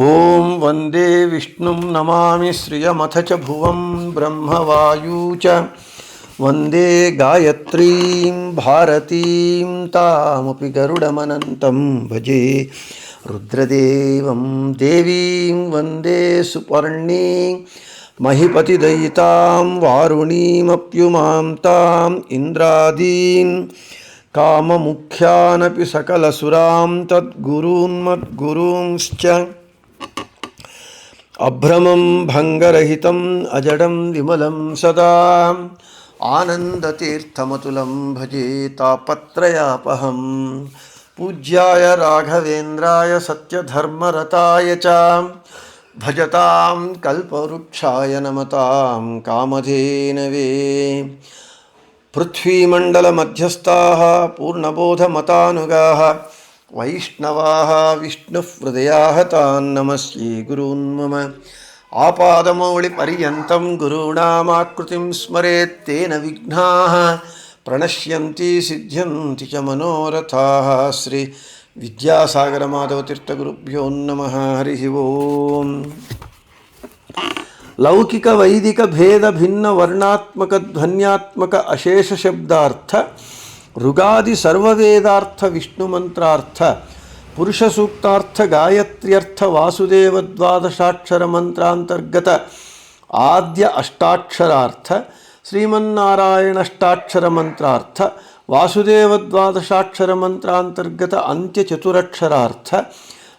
ॐ वंदे विष्णुं नमामि श्रियमथ च भुवं ब्रह्मवायू च। वंदे गायत्रीं, भारतीं भजे। रुद्रदेवं देवीं, वंदे सुपर्णीं, महिपतिदयितां वारुणीमप्युमां ताम् इन्द्रादीन्, काममुख्यानपि सकलसुरां तद्गुरून्मद्गुरूंश्च अभ्रमं भङ्गरहितम् अजडं विमलं सदा। आनन्दतीर्थमतुलं भजे तापत्रयापहं। पूज्याय राघवेन्द्राय सत्यधर्मरताय च। भजतां कल्पवृक्षाय नमतां कामधेनवे। पृथ्वीमण्डलमध्यस्थाः, पूर्णबोधमतानुगाः। వైష్ణవాः विष्णुहृदयाः तान् नमस्ये गुरून्मम आपादमौलिपर्यन्तं गुरूणामाकृतिं स्मरेत् तेन विघ्नाः प्रणश्यन्ति सिद्ध्यन्ति च मनोरथाः श्री విద్యాసాగరమాధవతీర్థగురుభ్యో నమ హరి ఓం లౌకిక వైదిక భేద భిన్న వర్ణాత్మక ధ్వన్యాత్మక అశేష శబ్దార్థ ಋಗಾದಿ ಸರ್ವವೇದಾರ್ಥ ವಿಷ್ಣು ಮಂತ್ರಾರ್ಥ ಪುರುಷ ಸೂಕ್ತಾರ್ಥ ಗಾಯತ್ರ್ಯರ್ಥ ವಾಸುದೇವ ದ್ವಾದಶಾಕ್ಷರ ಮಂತ್ರಾಂತರ್ಗತ ಆದ್ಯ ಅಷ್ಟಾಕ್ಷರಾರ್ಥ ಶ್ರೀಮನ್ನಾರಾಯಣಷ್ಟಾಕ್ಷರ ಮಂತ್ರಾರ್ಥ ವಾಸುದೇವ ದ್ವಾದಶಾಕ್ಷರ ಮಂತ್ರಾಂತರ್ಗತ ಅಂತ್ಯ ಚತುರಕ್ಷರಾರ್ಥ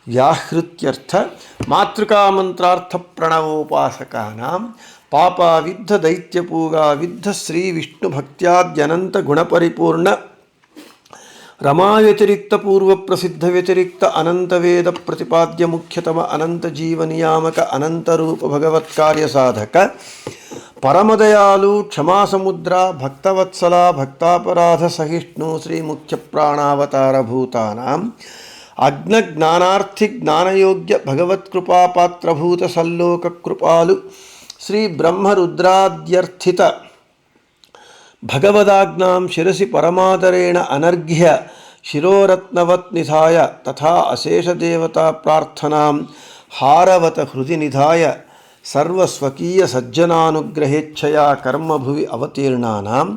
ವ್ಯಾಹೃತ್ಯರ್ಥ ಮಾತೃಕಾಮಂತ್ರಾರ್ಥ ಪ್ರಣವೋಪಾಸಕಾನಾಂ ಪಾಪಾವಿದ್ಧ ದೈತ್ಯಪೂಗಾವಿದ್ಧ ಶ್ರೀ రమావ్యతిరిక్త పూర్వ ప్రసిద్ధ వ్యతిరిక్త అనంతవేద ప్రతిపాద్య ముఖ్యతమ అనంత జీవనియామక అనంతరూప భగవత్కార్య సాధక పరమదయాలు క్షమాసముద్ర భక్తవత్సల భక్తాపరాధ సహిష్ణు శ్రీ ముఖ్య ప్రాణావతార భూతానాం అగ్నజ్ఞానార్థి జ్ఞానయోగ్య భగవత్కృపాత్రభూత సల్లోక కృపాలు శ్రీ బ్రహ్మరుద్రాద్యర్థిత ಭಗವದಾಜ್ಞಾಂ ಶಿರಸಿ ಪರಮಾದರೇಣ ಅನರ್ಘ್ಯ ಶಿರೋರತ್ನವತ್ ನಿಧಾಯ ತಥಾ ಅಶೇಷದೇವತಾ ಪ್ರಾರ್ಥನಾಂ ಹಾರವತ ಹೃದಯ ನಿಧಾಯ ಸರ್ವಸ್ವಕೀಯ ಸಜ್ಜನಾನುಗ್ರಹೇಚ್ಛಯ ಕರ್ಮಭುವಿ ಅವತೀರ್ಣಾನಾಂ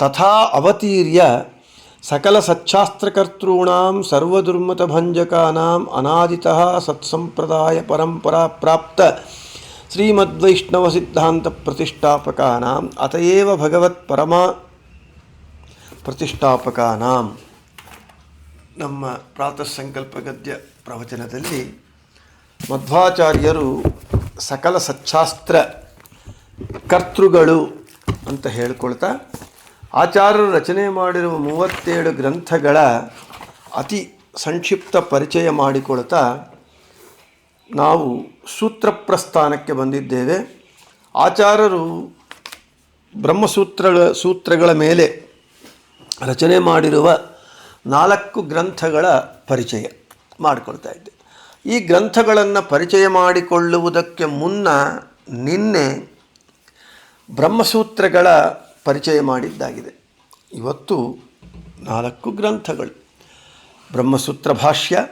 ತಥಾ ಅವತೀರ್ಯ ಸಕಲ ಸಚ್ಛಾಸ್ತ್ರಕರ್ತॄಣಾಂ ಸರ್ವದುರ್ಮತಭಂಜಕಾನಾಂ ಅನಾದಿತಃ ಸತ್ಸಂಪ್ರದಾಯ ಪರಂಪರಾ ಪ್ರಾಪ್ತ ಶ್ರೀಮದ್ವೈಷ್ಣವ ಸಿದ್ಧಾಂತ ಪ್ರತಿಷ್ಠಾಪಕಾನಾಂ ಅತಯೇವ ಭಗವತ್ ಪರಮ ಪ್ರತಿಷ್ಠಾಪಕಾನಾಂ. ನಮ್ಮ ಪ್ರಾತಃ ಸಂಕಲ್ಪ ಗದ್ಯ ಪ್ರವಚನದಲ್ಲಿ ಮಧ್ವಾಚಾರ್ಯರು ಸಕಲ ಸಚ್ಛಾಸ್ತ್ರ ಕರ್ತೃಗಳು ಅಂತ ಹೇಳ್ಕೊಳ್ತಾ ಆಚಾರ್ಯರು ರಚನೆ ಮಾಡಿರುವ ಮೂವತ್ತೇಳು ಗ್ರಂಥಗಳ ಅತಿ ಸಂಕ್ಷಿಪ್ತ ಪರಿಚಯ ಮಾಡಿಕೊಳ್ತಾ ನಾವು ಸೂತ್ರ ಪ್ರಸ್ಥಾನಕ್ಕೆ ಬಂದಿದ್ದೇವೆ. ಆಚಾರ್ಯರು ಬ್ರಹ್ಮಸೂತ್ರಗಳ, ಸೂತ್ರಗಳ ಮೇಲೆ ರಚನೆ ಮಾಡಿರುವ ನಾಲ್ಕು ಗ್ರಂಥಗಳ ಪರಿಚಯ ಮಾಡಿಕೊಳ್ತಾ ಇದ್ದೆ. ಈ ಗ್ರಂಥಗಳನ್ನು ಪರಿಚಯ ಮಾಡಿಕೊಳ್ಳುವುದಕ್ಕೆ ಮುನ್ನ ನಿನ್ನೆ ಬ್ರಹ್ಮಸೂತ್ರಗಳ ಪರಿಚಯ ಮಾಡಿದ್ದಾಗಿದೆ. ಇವತ್ತು ನಾಲ್ಕು ಗ್ರಂಥಗಳು. ಬ್ರಹ್ಮಸೂತ್ರ ಭಾಷ್ಯ,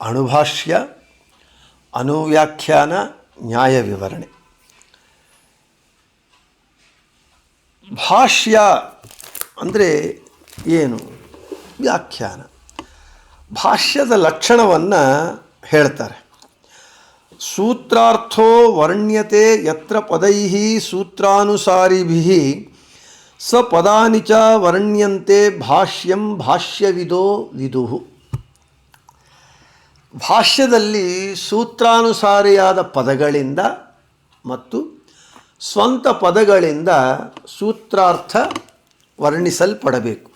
ಅಣುಭಾಷ್ಯ ಅನುವ್ಯಾಖ್ಯಾನ ನ್ಯಾಯ ವಿವರಣೆ. ಭಾಷ್ಯ ಅಂದರೆ ಏನು? ವ್ಯಾಖ್ಯಾನ. ಭಾಷ್ಯದ ಲಕ್ಷಣವನ್ನು ಹೇಳ್ತಾರೆ. ಸೂತ್ರಾರ್ಥೋ ವರ್ಣ್ಯತೆ ಯತ್ರ ಪದೈ ಸೂತ್ರಾನುಸಾರಿಭಿ ಸ ಪದಾನಿ ಚ ವರ್ಣ್ಯಂತೆ ಭಾಷ್ಯಂ ಭಾಷ್ಯವಿದೋ ವಿದುಹು ಭಾಷ್ಯದಲ್ಲಿ ಸೂತ್ರಾನುಸಾರಿಯಾದ ಪದಗಳಿಂದ ಮತ್ತು ಸ್ವಂತ ಪದಗಳಿಂದ ಸೂತ್ರಾರ್ಥ ವರ್ಣಿಸಲ್ಪಡಬೇಕು.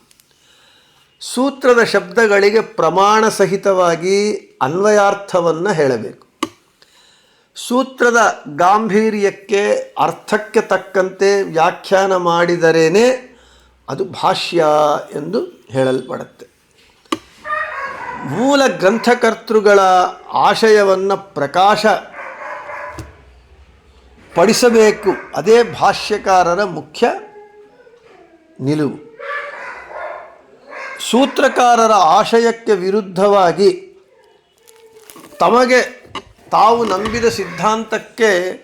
ಸೂತ್ರದ ಶಬ್ದಗಳಿಗೆ ಪ್ರಮಾಣ ಸಹಿತವಾಗಿ ಅನ್ವಯಾರ್ಥವನ್ನು ಹೇಳಬೇಕು. ಸೂತ್ರದ ಗಾಂಭೀರ್ಯಕ್ಕೆ ಅರ್ಥಕ್ಕೆ ತಕ್ಕಂತೆ ವ್ಯಾಖ್ಯಾನ ಮಾಡಿದರೇನೆ ಅದು ಭಾಷ್ಯ ಎಂದು ಹೇಳಲ್ಪಡುತ್ತೆ. ಮೂಲ ಗ್ರಂಥಕರ್ತೃಗಳ ಆಶಯವನ್ನು ಪ್ರಕಾಶ ಪಡಿಸಬೇಕು. ಅದೇ ಭಾಷ್ಯಕಾರರ ಮುಖ್ಯ ನಿಲುವು. ಸೂತ್ರಕಾರರ ಆಶಯಕ್ಕೆ ವಿರುದ್ಧವಾಗಿ ತಮಗೆ ತಾವು ನಂಬಿದ ಸಿದ್ಧಾಂತಕ್ಕೆ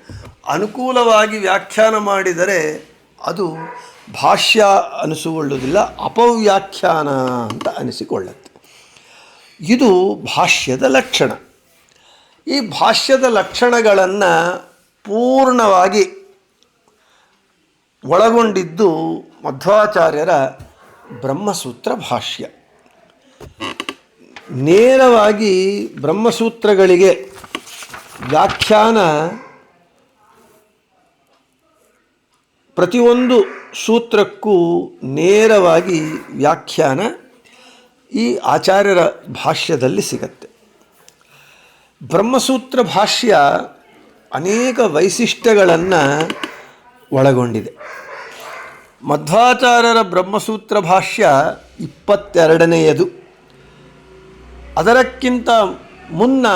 ಅನುಕೂಲವಾಗಿ ವ್ಯಾಖ್ಯಾನ ಮಾಡಿದರೆ ಅದು ಭಾಷ್ಯ ಅನಿಸಿಕೊಳ್ಳುವುದಿಲ್ಲ ಅಪವ್ಯಾಖ್ಯಾನ ಅಂತ ಅನಿಸಿಕೊಳ್ಳುತ್ತೆ. ಇದು ಭಾಷ್ಯದ ಲಕ್ಷಣ. ಈ ಭಾಷ್ಯದ ಲಕ್ಷಣಗಳನ್ನು ಪೂರ್ಣವಾಗಿ ಒಳಗೊಂಡಿದ್ದು ಮಧ್ವಾಚಾರ್ಯರ ಬ್ರಹ್ಮಸೂತ್ರ ಭಾಷ್ಯ. ನೇರವಾಗಿ ಬ್ರಹ್ಮಸೂತ್ರಗಳಿಗೆ ವ್ಯಾಖ್ಯಾನ ಪ್ರತಿಯೊಂದು ಸೂತ್ರಕ್ಕೂ ನೇರವಾಗಿ ವ್ಯಾಖ್ಯಾನ ಈ ಆಚಾರ್ಯರ ಭಾಷ್ಯದಲ್ಲಿ ಸಿಗತ್ತೆ. ಬ್ರಹ್ಮಸೂತ್ರ ಭಾಷ್ಯ ಅನೇಕ ವೈಶಿಷ್ಟ್ಯಗಳನ್ನು ಒಳಗೊಂಡಿದೆ. ಮಧ್ವಾಚಾರ್ಯರ ಬ್ರಹ್ಮಸೂತ್ರ ಭಾಷ್ಯ ಇಪ್ಪತ್ತೆರಡನೆಯದು. ಅದರಕ್ಕಿಂತ ಮುನ್ನ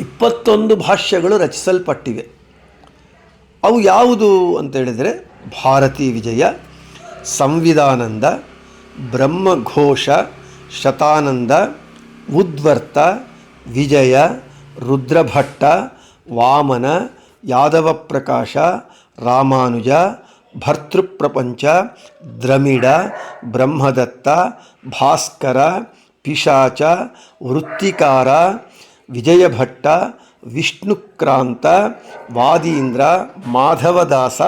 ಇಪ್ಪತ್ತೊಂದು ಭಾಷ್ಯಗಳು ರಚಿಸಲ್ಪಟ್ಟಿವೆ. ಅವು ಯಾವುದು ಅಂತೇಳಿದರೆ ಭಾರತೀ ವಿಜಯ, ಸಂವಿಧಾನಂದ ಬ್ರಹ್ಮಘೋಷ, ಶತಾನಂದ, ಉದ್ವರ್ತ, ವಿಜಯ, ರುದ್ರಭಟ್ಟ, ವಾಮನ ಯಾದವ ಪ್ರಕಾಶ ರಾಮಾನುಜ, ಭರ್ತೃಪ್ರಪಂಚ, ದ್ರಮಿಡ, ಬ್ರಹ್ಮದತ್ತ, ಭಾಸ್ಕರ, ಪಿಶಾಚ, ವೃತ್ತಿಕಾರ, ವಿಜಯಭಟ್ಟ, ವಿಷ್ಣುಕ್ರಾಂತ, ವಾದೀಂದ್ರ, ಮಾಧವದಾಸ,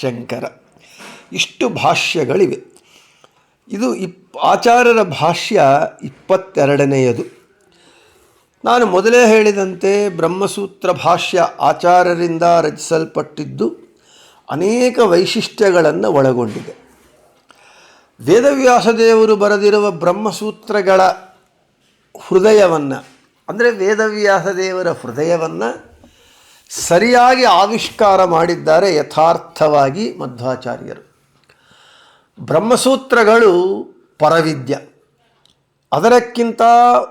ಶಂಕರ. ಇಷ್ಟು ಭಾಷ್ಯಗಳಿವೆ. ಇದು ಇಪ್ ಆಚಾರ್ಯರ ಭಾಷ್ಯ ಇಪ್ಪತ್ತೆರಡನೆಯದು. ನಾನು ಮೊದಲೇ ಹೇಳಿದಂತೆ ಬ್ರಹ್ಮಸೂತ್ರ ಭಾಷ್ಯ ಆಚಾರ್ಯರಿಂದ ರಚಿಸಲ್ಪಟ್ಟಿದ್ದು ಅನೇಕ ವೈಶಿಷ್ಟ್ಯಗಳನ್ನು ಒಳಗೊಂಡಿದೆ. ವೇದವ್ಯಾಸದೇವರು ಬರೆದಿರುವ ಬ್ರಹ್ಮಸೂತ್ರಗಳ ಹೃದಯವನ್ನು, ಅಂದರೆ ವೇದವ್ಯಾಸದೇವರ ಹೃದಯವನ್ನು ಸರಿಯಾಗಿ ಆವಿಷ್ಕಾರ ಮಾಡಿದ್ದಾರೆ ಯಥಾರ್ಥವಾಗಿ ಮಧ್ವಾಚಾರ್ಯರು. ಬ್ರಹ್ಮಸೂತ್ರಗಳು ಪರವಿದ್ಯ. ಅದರಕ್ಕಿಂತ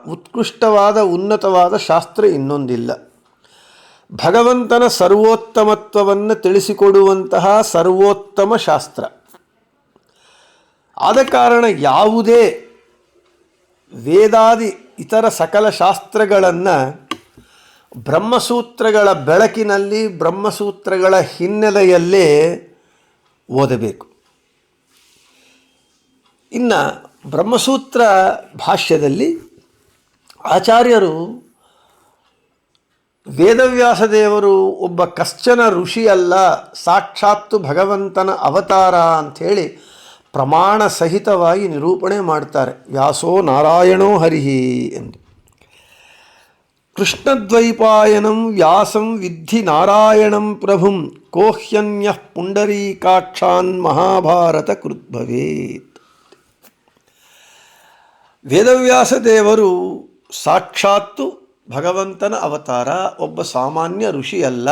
ಉತ್ಕೃಷ್ಟವಾದ, ಉನ್ನತವಾದ ಶಾಸ್ತ್ರ ಇನ್ನೊಂದಿಲ್ಲ. ಭಗವಂತನ ಸರ್ವೋತ್ತಮತ್ವವನ್ನು ತಿಳಿಸಿಕೊಡುವಂತಹ ಸರ್ವೋತ್ತಮ ಶಾಸ್ತ್ರ. ಆದ ಕಾರಣ ಯಾವುದೇ ವೇದಾದಿ ಇತರ ಸಕಲ ಶಾಸ್ತ್ರಗಳನ್ನು ಬ್ರಹ್ಮಸೂತ್ರಗಳ ಬೆಳಕಿನಲ್ಲಿ ಬ್ರಹ್ಮಸೂತ್ರಗಳ ಹಿನ್ನೆಲೆಯಲ್ಲೇ ಓದಬೇಕು. ಇನ್ನು ಬ್ರಹ್ಮಸೂತ್ರ ಭಾಷ್ಯದಲ್ಲಿ ಆಚಾರ್ಯರು ವೇದವ್ಯಾಸದೇವರು ಒಬ್ಬ ಕಶ್ಚನ ಋಷಿ ಅಲ್ಲ ಸಾಕ್ಷಾತ್ತು ಭಗವಂತನ ಅವತಾರ ಅಂಥೇಳಿ ಪ್ರಮಾಣ ಸಹಿತವಾಗಿ ನಿರೂಪಣೆ ಮಾಡ್ತಾರೆ. ವ್ಯಾಸೋ ನಾರಾಯಣೋ ಹರಿಹಿ ಎಂದು. ಕೃಷ್ಣದ್ವೈಪಾಯನಂ ವ್ಯಾಸಂ ವಿದ್ಧಿ ನಾರಾಯಣಂ ಪ್ರಭುಂ, ಕೋಹ್ಯನ್ಯ ಪುಂಡರೀಕಾಕ್ಷಾನ್ ಮಹಾಭಾರತ ಕೃದ್ಭವೇತ್ ವೇದವ್ಯಾಸ ದೇವರು ಸಾಕ್ಷಾತ್ತು ಭಗವಂತನ ಅವತಾರ, ಒಬ್ಬ ಸಾಮಾನ್ಯ ಋಷಿಯಲ್ಲ.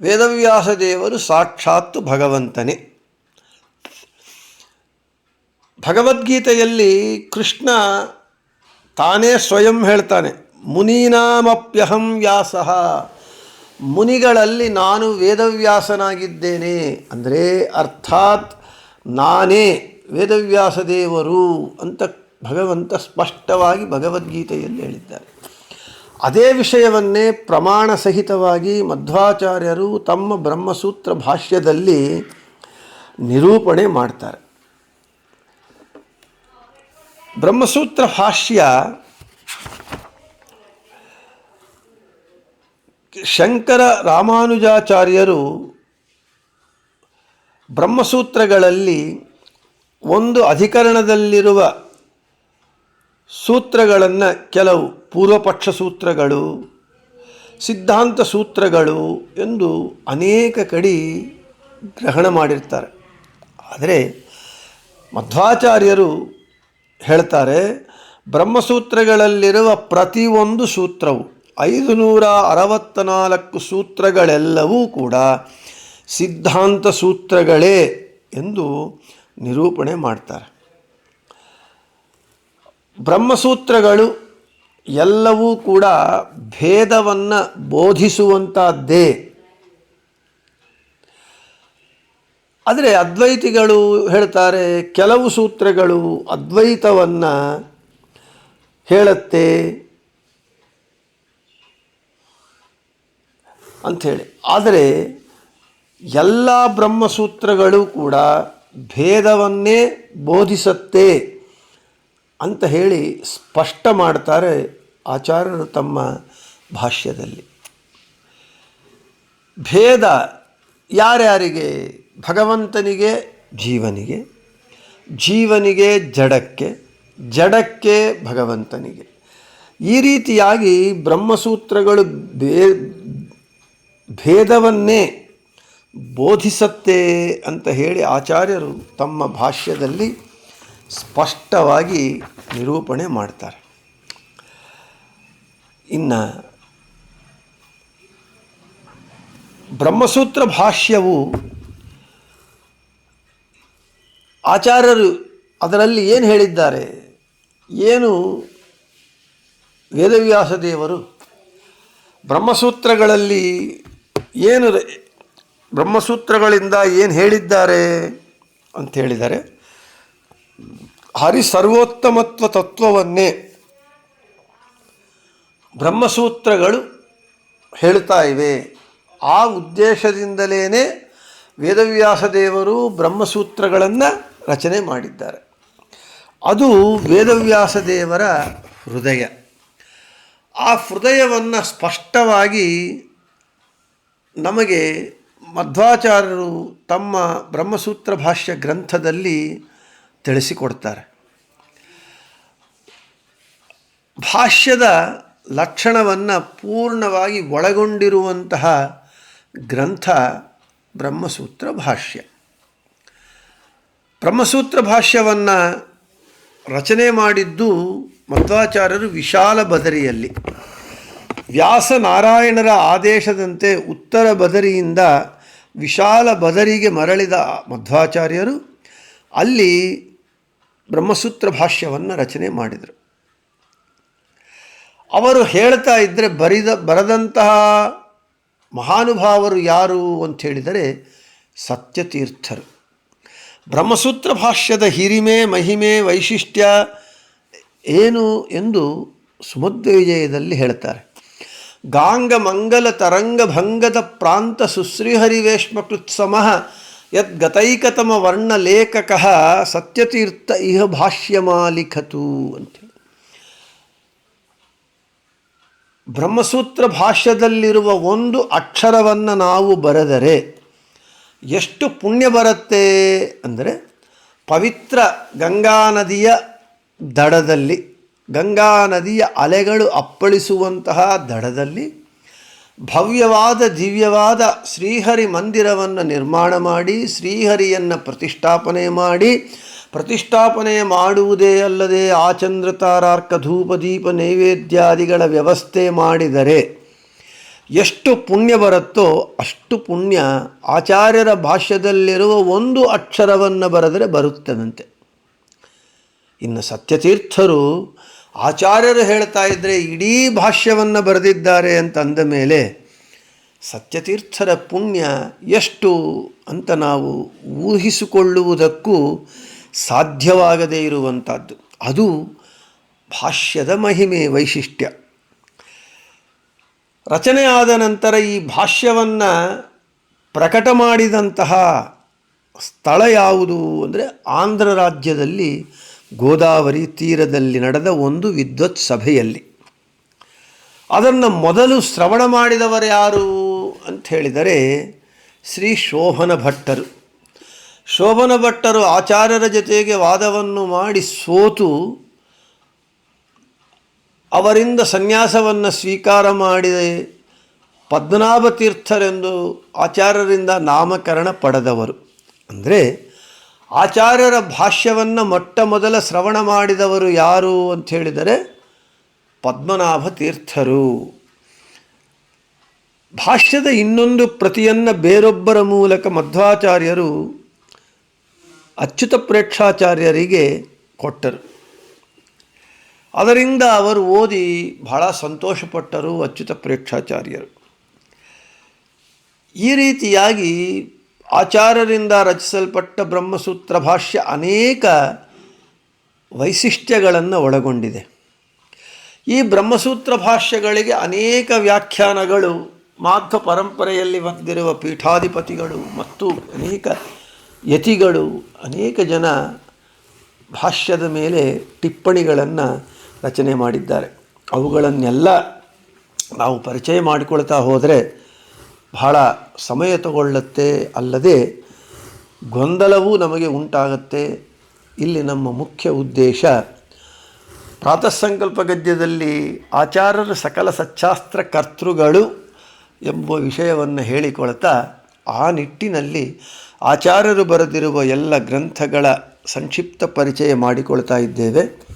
ವೇದವ್ಯಾಸ ದೇವರು ಸಾಕ್ಷಾತ್ತು ಭಗವಂತನೇ. ಭಗವದ್ಗೀತೆಯಲ್ಲಿ ಕೃಷ್ಣ ತಾನೇ ಸ್ವಯಂ ಹೇಳ್ತಾನೆ, ಮುನೀನಾಮಪ್ಯಹಂ ವ್ಯಾಸ, ಮುನಿಗಳಲ್ಲಿ ನಾನು ವೇದವ್ಯಾಸನಾಗಿದ್ದೇನೆ. ಅಂದರೆ ಅರ್ಥಾತ್ ನಾನೇ ವೇದವ್ಯಾಸ ದೇವರು ಅಂತ ಭಗವಂತ ಸ್ಪಷ್ಟವಾಗಿ ಭಗವದ್ಗೀತೆಯಲ್ಲಿ ಹೇಳಿದ್ದಾರೆ. ಅದೇ ವಿಷಯವನ್ನೇ ಪ್ರಮಾಣ ಸಹಿತವಾಗಿ ಮಧ್ವಾಚಾರ್ಯರು ತಮ್ಮ ಬ್ರಹ್ಮಸೂತ್ರ ಭಾಷ್ಯದಲ್ಲಿ ನಿರೂಪಣೆ ಮಾಡ್ತಾರೆ. ಬ್ರಹ್ಮಸೂತ್ರ ಭಾಷ್ಯ ಶಂಕರ ರಾಮಾನುಜಾಚಾರ್ಯರು ಬ್ರಹ್ಮಸೂತ್ರಗಳಲ್ಲಿ ಒಂದು ಅಧಿಕರಣದಲ್ಲಿರುವ ಸೂತ್ರಗಳನ್ನು ಕೆಲವು ಪೂರ್ವಪಕ್ಷ ಸೂತ್ರಗಳು, ಸಿದ್ಧಾಂತ ಸೂತ್ರಗಳು ಎಂದು ಅನೇಕ ಕಡೆ ಗ್ರಹಣ ಮಾಡಿರ್ತಾರೆ. ಆದರೆ ಮಧ್ವಾಚಾರ್ಯರು ಹೇಳ್ತಾರೆ, ಬ್ರಹ್ಮಸೂತ್ರಗಳಲ್ಲಿರುವ ಪ್ರತಿಯೊಂದು ಸೂತ್ರವು ಐದು ನೂರ ಅರವತ್ತ ನಾಲ್ಕು ಸೂತ್ರಗಳೆಲ್ಲವೂ ಕೂಡ ಸಿದ್ಧಾಂತ ಸೂತ್ರಗಳೇ ಎಂದು ನಿರೂಪಣೆ ಮಾಡ್ತಾರೆ. ಬ್ರಹ್ಮಸೂತ್ರಗಳು ಎಲ್ಲವೂ ಕೂಡ ಭೇದವನ್ನು ಬೋಧಿಸುವಂಥದ್ದೇ ಆದರೆ ಅದ್ವೈತಿಗಳು ಹೇಳ್ತಾರೆ, ಕೆಲವು ಸೂತ್ರಗಳು ಅದ್ವೈತವನ್ನು ಹೇಳುತ್ತೆ ಅಂಥೇಳಿ. ಆದರೆ ಎಲ್ಲ ಬ್ರಹ್ಮಸೂತ್ರಗಳು ಕೂಡ ಭೇದವನ್ನೇ ಬೋಧಿಸುತ್ತೆ. ಅಂತ ಹೇಳಿ ಸ್ಪಷ್ಟ ಮಾಡ್ತಾರೆ ಆಚಾರ್ಯರು ತಮ್ಮ ಭಾಷ್ಯದಲ್ಲಿ. ಭೇದ ಯಾರ್ಯಾರಿಗೆ? ಭಗವಂತನಿಗೆ, ಜೀವನಿಗೆ. ಜೀವನಿಗೆ, ಜಡಕ್ಕೆ. ಜಡಕ್ಕೆ, ಭಗವಂತನಿಗೆ. ಈ ರೀತಿಯಾಗಿ ಬ್ರಹ್ಮಸೂತ್ರಗಳು ಭೇ ಭೇದವನ್ನೇ ಬೋಧಿಸತ್ತೆ ಅಂತ ಹೇಳಿ ಆಚಾರ್ಯರು ತಮ್ಮ ಭಾಷ್ಯದಲ್ಲಿ ಸ್ಪಷ್ಟವಾಗಿ ನಿರೂಪಣೆ ಮಾಡ್ತಾರೆ. ಇನ್ನು ಬ್ರಹ್ಮಸೂತ್ರ ಭಾಷ್ಯವು ಆಚಾರ್ಯರು ಅದರಲ್ಲಿ ಏನು ಹೇಳಿದ್ದಾರೆ? ಏನು ವೇದವ್ಯಾಸ ದೇವರು ಬ್ರಹ್ಮಸೂತ್ರಗಳಲ್ಲಿ ಏನು ಬ್ರಹ್ಮಸೂತ್ರಗಳಿಂದ ಏನು ಹೇಳಿದ್ದಾರೆ ಅಂತ ಹೇಳಿದರೆ ಹರಿ ಸರ್ವೋತ್ತಮತ್ವ ತತ್ವವನ್ನೇ ಬ್ರಹ್ಮಸೂತ್ರಗಳು ಹೇಳ್ತಾ ಇವೆ. ಆ ಉದ್ದೇಶದಿಂದಲೇ ವೇದವ್ಯಾಸ ದೇವರು ಬ್ರಹ್ಮಸೂತ್ರಗಳನ್ನು ರಚನೆ ಮಾಡಿದ್ದಾರೆ. ಅದು ವೇದವ್ಯಾಸ ದೇವರ ಹೃದಯ. ಆ ಹೃದಯವನ್ನು ಸ್ಪಷ್ಟವಾಗಿ ನಮಗೆ ಮಧ್ವಾಚಾರ್ಯರು ತಮ್ಮ ಬ್ರಹ್ಮಸೂತ್ರ ಭಾಷ್ಯ ಗ್ರಂಥದಲ್ಲಿ ತಿಳಿಸಿಕೊಡ್ತಾರೆ. ಭಾಷ್ಯದ ಲಕ್ಷಣವನ್ನು ಪೂರ್ಣವಾಗಿ ಒಳಗೊಂಡಿರುವಂತಹ ಗ್ರಂಥ ಬ್ರಹ್ಮಸೂತ್ರ ಭಾಷ್ಯ. ಬ್ರಹ್ಮಸೂತ್ರ ಭಾಷ್ಯವನ್ನು ರಚನೆ ಮಾಡಿದ್ದು ಮಧ್ವಾಚಾರ್ಯರು ವಿಶಾಲ ಬದರಿಯಲ್ಲಿ. ವ್ಯಾಸ ನಾರಾಯಣರ ಆದೇಶದಂತೆ ಉತ್ತರ ಬದರಿಯಿಂದ ವಿಶಾಲ ಬದರಿಗೆ ಮರಳಿದ ಮಧ್ವಾಚಾರ್ಯರು ಅಲ್ಲಿ ಬ್ರಹ್ಮಸೂತ್ರ ಭಾಷ್ಯವನ್ನು ರಚನೆ ಮಾಡಿದರು. ಅವರು ಹೇಳ್ತಾ ಇದ್ದರೆ ಬರಿದ, ಬರೆದಂತಹ ಮಹಾನುಭಾವರು ಯಾರು ಅಂತ ಹೇಳಿದರೆ ಸತ್ಯತೀರ್ಥರು. ಬ್ರಹ್ಮಸೂತ್ರ ಭಾಷ್ಯದ ಹಿರಿಮೆ, ಮಹಿಮೆ, ವೈಶಿಷ್ಟ್ಯ ಏನು ಎಂದು ಸುಮಧ್ವ ವಿಜಯದಲ್ಲಿ ಹೇಳ್ತಾರೆ. ಗಾಂಗ ಮಂಗಲ ತರಂಗ ಭಂಗದ ಪ್ರಾಂತ ಸುಶ್ರೀಹರಿವೇಶ್ಮಕೃತ್ಸಮ ಯದ್ಗತೈಕತಮ ವರ್ಣಲೇಖಕ ಸತ್ಯತೀರ್ಥ ಇಹ ಭಾಷ್ಯಮಾಲಿಖತು ಅಂತೇಳಿ ಬ್ರಹ್ಮಸೂತ್ರ ಭಾಷ್ಯದಲ್ಲಿರುವ ಒಂದು ಅಕ್ಷರವನ್ನು ನಾವು ಬರೆದರೆ ಎಷ್ಟು ಪುಣ್ಯ ಬರುತ್ತೆ ಅಂದರೆ ಪವಿತ್ರ ಗಂಗಾ ನದಿಯ ದಡದಲ್ಲಿ, ಗಂಗಾ ನದಿಯ ಅಲೆಗಳು ಅಪ್ಪಳಿಸುವಂತಹ ದಡದಲ್ಲಿ ಭವ್ಯವಾದ ದಿವ್ಯವಾದ ಶ್ರೀಹರಿ ಮಂದಿರವನ್ನು ನಿರ್ಮಾಣ ಮಾಡಿ, ಶ್ರೀಹರಿಯನ್ನು ಪ್ರತಿಷ್ಠಾಪನೆ ಮಾಡಿ, ಪ್ರತಿಷ್ಠಾಪನೆ ಮಾಡುವುದೇ ಅಲ್ಲದೆ ಆಚಂದ್ರ ತಾರಾರ್ಕ ಧೂಪ, ದೀಪ, ನೈವೇದ್ಯಾದಿಗಳ ವ್ಯವಸ್ಥೆ ಮಾಡಿದರೆ ಎಷ್ಟು ಪುಣ್ಯ ಬರುತ್ತೋ ಅಷ್ಟು ಪುಣ್ಯ ಆಚಾರ್ಯರ ಭಾಷ್ಯದಲ್ಲಿರುವ ಒಂದು ಅಕ್ಷರವನ್ನು ಬರೆದರೆ ಬರುತ್ತದಂತೆ. ಇನ್ನು ಸತ್ಯತೀರ್ಥರು ಆಚಾರ್ಯರು ಹೇಳ್ತಾ ಇದ್ದರೆ ಇಡೀ ಭಾಷ್ಯವನ್ನು ಬರೆದಿದ್ದಾರೆ ಅಂತ ಅಂದ ಮೇಲೆ ಸತ್ಯತೀರ್ಥರ ಪುಣ್ಯ ಎಷ್ಟು ಅಂತ ನಾವು ಊಹಿಸಿಕೊಳ್ಳುವುದಕ್ಕೂ ಸಾಧ್ಯವಾಗದೇ ಇರುವಂಥದ್ದು. ಅದು ಭಾಷ್ಯದ ಮಹಿಮೆ, ವೈಶಿಷ್ಟ್ಯ. ರಚನೆ ಆದ ನಂತರ ಈ ಭಾಷ್ಯವನ್ನು ಪ್ರಕಟ ಮಾಡಿದಂತಹ ಸ್ಥಳ ಯಾವುದು ಅಂದರೆ ಆಂಧ್ರ ರಾಜ್ಯದಲ್ಲಿ ಗೋದಾವರಿ ತೀರದಲ್ಲಿ ನಡೆದ ಒಂದು ವಿದ್ವತ್ ಸಭೆಯಲ್ಲಿ. ಅದನ್ನು ಮೊದಲು ಶ್ರವಣ ಮಾಡಿದವರು ಯಾರು ಅಂತ ಹೇಳಿದರೆ ಶ್ರೀ ಶೋಭನ ಭಟ್ಟರು. ಶೋಭನ ಭಟ್ಟರು ಆಚಾರ್ಯರ ಜೊತೆಗೆ ವಾದವನ್ನು ಮಾಡಿ ಸೋತು ಅವರಿಂದ ಸನ್ಯಾಸವನ್ನು ಸ್ವೀಕಾರ ಮಾಡಿ ಪದ್ಮನಾಭ ತೀರ್ಥರೆಂದು ಆಚಾರ್ಯರಿಂದ ನಾಮಕರಣ ಪಡೆದವರು. ಅಂದರೆ ಆಚಾರ್ಯರ ಭಾಷ್ಯವನ್ನು ಮೊಟ್ಟ ಮೊದಲ ಶ್ರವಣ ಮಾಡಿದವರು ಯಾರು ಅಂತ ಹೇಳಿದರೆ ಪದ್ಮನಾಭ ತೀರ್ಥರು. ಭಾಷ್ಯದ ಇನ್ನೊಂದು ಪ್ರತಿಯನ್ನು ಬೇರೊಬ್ಬರ ಮೂಲಕ ಮಧ್ವಾಚಾರ್ಯರು ಅಚ್ಯುತ ಪ್ರೇಕ್ಷಾಚಾರ್ಯರಿಗೆ ಕೊಟ್ಟರು. ಅದರಿಂದ ಅವರು ಓದಿ ಬಹಳ ಸಂತೋಷಪಟ್ಟರು ಅಚ್ಯುತ ಪ್ರೇಕ್ಷಾಚಾರ್ಯರು. ಈ ರೀತಿಯಾಗಿ ಆಚಾರ್ಯರಿಂದ ರಚಿಸಲ್ಪಟ್ಟ ಬ್ರಹ್ಮಸೂತ್ರ ಭಾಷ್ಯ ಅನೇಕ ವೈಶಿಷ್ಟ್ಯಗಳನ್ನು ಒಳಗೊಂಡಿದೆ. ಈ ಬ್ರಹ್ಮಸೂತ್ರ ಭಾಷ್ಯಗಳಿಗೆ ಅನೇಕ ವ್ಯಾಖ್ಯಾನಗಳು ಮಾಧ್ವ ಪರಂಪರೆಯಲ್ಲಿ ಬಂದಿರುವ ಪೀಠಾಧಿಪತಿಗಳು ಮತ್ತು ಅನೇಕ ಯತಿಗಳು, ಅನೇಕ ಜನ ಭಾಷ್ಯದ ಮೇಲೆ ಟಿಪ್ಪಣಿಗಳನ್ನು ರಚನೆ ಮಾಡಿದ್ದಾರೆ. ಅವುಗಳನ್ನೆಲ್ಲ ನಾವು ಪರಿಚಯ ಮಾಡಿಕೊಳ್ತಾ ಹೋದರೆ ಬಹಳ ಸಮಯ ತಗೊಳ್ಳುತ್ತೆ ಅಲ್ಲದೆ ಗೊಂದಲವೂ ನಮಗೆ ಉಂಟಾಗತ್ತೆ. ಇಲ್ಲಿ ನಮ್ಮ ಮುಖ್ಯ ಉದ್ದೇಶ ಪ್ರಾತಃಸಂಕಲ್ಪ ಗದ್ಯದಲ್ಲಿ ಆಚಾರ್ಯರ ಸಕಲ ಸಚ್ಚಾಸ್ತ್ರ ಕರ್ತೃಗಳು ಎಂಬ ವಿಷಯವನ್ನು ಹೇಳಿಕೊಳ್ತಾ ಆ ನಿಟ್ಟಿನಲ್ಲಿ ಆಚಾರ್ಯರು ಬರೆದಿರುವ ಎಲ್ಲ ಗ್ರಂಥಗಳ ಸಂಕ್ಷಿಪ್ತ ಪರಿಚಯ ಮಾಡಿಕೊಳ್ತಾ ಇದ್ದೇವೆ.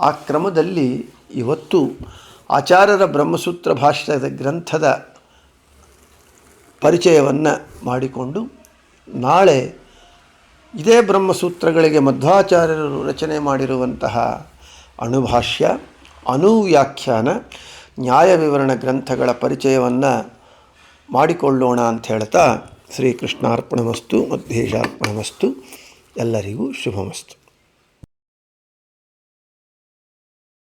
ಆ ಕ್ರಮದಲ್ಲಿ ಇವತ್ತು ಆಚಾರ್ಯರ ಬ್ರಹ್ಮಸೂತ್ರ ಭಾಷ್ಯದ ಗ್ರಂಥದ ಪರಿಚಯವನ್ನು ಮಾಡಿಕೊಂಡು ನಾಳೆ ಇದೇ ಬ್ರಹ್ಮಸೂತ್ರಗಳಿಗೆ ಮಧ್ವಾಚಾರ್ಯರು ರಚನೆ ಮಾಡಿರುವಂತಹ ಅಣುಭಾಷ್ಯ ಅನುವ್ಯಾಖ್ಯಾನ ನ್ಯಾಯ ವಿವರಣ ಗ್ರಂಥಗಳ ಪರಿಚಯವನ್ನು ಮಾಡಿಕೊಳ್ಳೋಣ ಅಂತ ಹೇಳ್ತಾ ಶ್ರೀಕೃಷ್ಣಾರ್ಪಣಮಸ್ತು ಮಧ್ವೇಶಾರ್ಪಣಮಸ್ತು ಎಲ್ಲರಿಗೂ ಶುಭಮಸ್ತು.